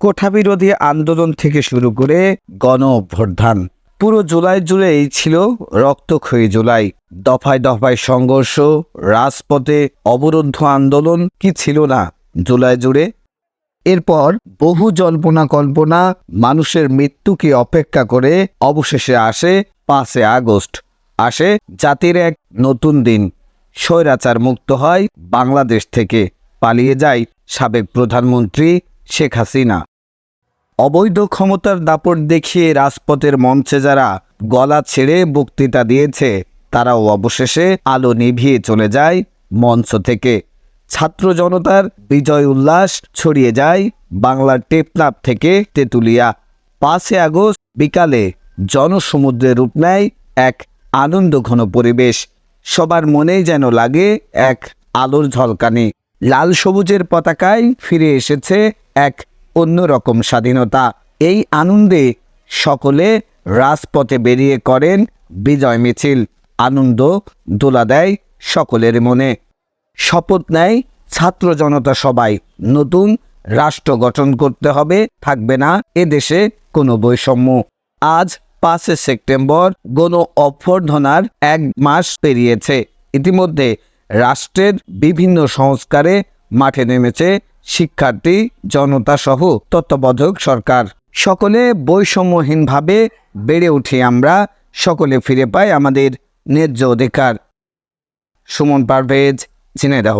কোঠাবিরোধী আন্দোলন থেকে শুরু করে গণ অভ্যর্থান পুরো জুলাই জুড়েই ছিল রক্তক্ষয়ী জুলাই। দফায় দফায় সংঘর্ষ, রাজপথে অবরুদ্ধ আন্দোলন কি ছিল না জুলাই জুড়ে? এরপর বহু জল্পনা কল্পনা মানুষের মৃত্যুকে অপেক্ষা করে অবশেষে আসে পাঁচে আগস্ট। আসে জাতির এক নতুন দিন। স্বৈরাচার মুক্ত হয় বাংলাদেশ থেকে। পালিয়ে যায় সাবেক প্রধানমন্ত্রী শেখ হাসিনা। অবৈধ ক্ষমতার দাপট দেখিয়ে রাজপথের মঞ্চে যারা গলা ছেড়ে বক্তৃতা দিয়েছে, তারাও অবশেষে আলো নিভিয়ে চলে যায় মঞ্চ থেকে। ছাত্র জনতার বিজয় উল্লাস ছড়িয়ে যায় বাংলার টেপনাপ থেকে তেঁতুলিয়া। পাঁচে আগস্ট বিকালে জনসমুদ্রে রূপ নেয় এক আনন্দঘন পরিবেশ। সবার মনেই যেন লাগে এক আলোর ঝলকানি। লাল সবুজের পতাকায় ফিরে এসেছে এক অন্যরকম স্বাধীনতা। এই আনন্দে সকলে রাজপথে বেরিয়ে করেন বিজয় মিছিল। আনন্দ দোলা দেয় সকলের মনে। শপথ নেয় ছাত্র জনতা সবাই। নতুন রাষ্ট্র গঠন করতে হবে, থাকবে না এদেশে কোনো বৈষম্য। আজ পাঁচে সেপ্টেম্বর গণ অভ্যর্থনার এক মাস পেরিয়েছে। ইতিমধ্যে রাষ্ট্রের বিভিন্ন সংস্কারে মাঠে নেমেছে শিক্ষার্থী, জনতা সহ তত্ত্বাবধায়ক সরকার। সকলে বৈষম্যহীনভাবে বেড়ে উঠে আমরা, সকলে ফিরে পাই আমাদের ন্যায্য অধিকার। সুমন পারভেজ, ঝিনাইদহ।